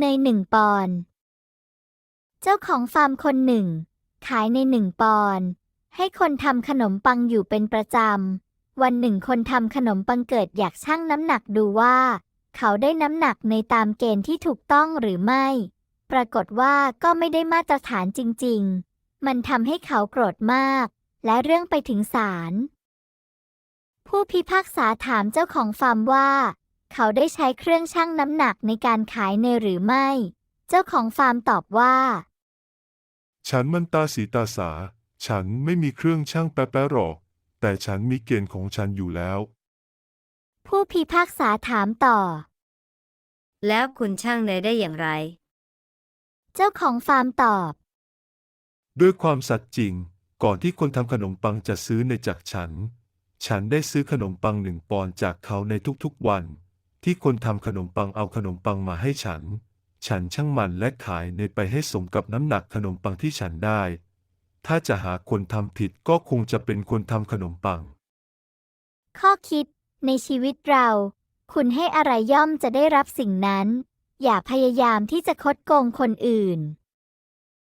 ในหนึ่งปอนด์เจ้าของฟาร์มคนหนึ่ง ขายในหนึ่งปอนด์ให้คนทำขนมปังอยู่เป็นประจำ วันหนึ่งคนทำขนมปังเกิดอยากชั่งน้ำหนักดูว่า เขาได้น้ำหนักในตามเกณฑ์ที่ถูกต้องหรือไม่ ปรากฏว่าก็ไม่ได้มาตรฐานจริง ๆ มันทำให้เขาโกรธมาก และเรื่องไปถึงศาลผู้พิพากษาถามเจ้าของฟาร์มว่า เขาได้ใช้เครื่องชั่งน้ำหนักในการขายเนยหรือไม่ เจ้าของฟาร์มตอบว่า ฉันมันตาสีตาสา ฉันไม่มีเครื่องช่างแป๊ะๆหรอก แต่ฉันมีเกณฑ์ของฉันอยู่แล้ว ผู้พิพากษาถามต่อ แล้วคุณช่างเนยได้อย่างไร เจ้าของฟาร์มตอบ ด้วยความสัตย์จริง ก่อนที่คนทำขนมปังจะซื้อในจากฉัน ฉันได้ซื้อขนมปังหนึ่งปอนด์จากเขาในทุกๆวัน ที่คนทำขนมปังเอาขนมปังมาให้ฉัน ฉันช่างมันและขายในยไปให้สมกับน้ำหนักขนมปังที่ฉันได้ ถ้าจะหาคนทำผิดก็คงจะเป็นคนทำขนมปัง ข้อคิด ในชีวิตเรา คุณให้อะไรย่อมจะได้รับสิ่งนั้น อย่าพยายามที่จะคดโกงคนอื่น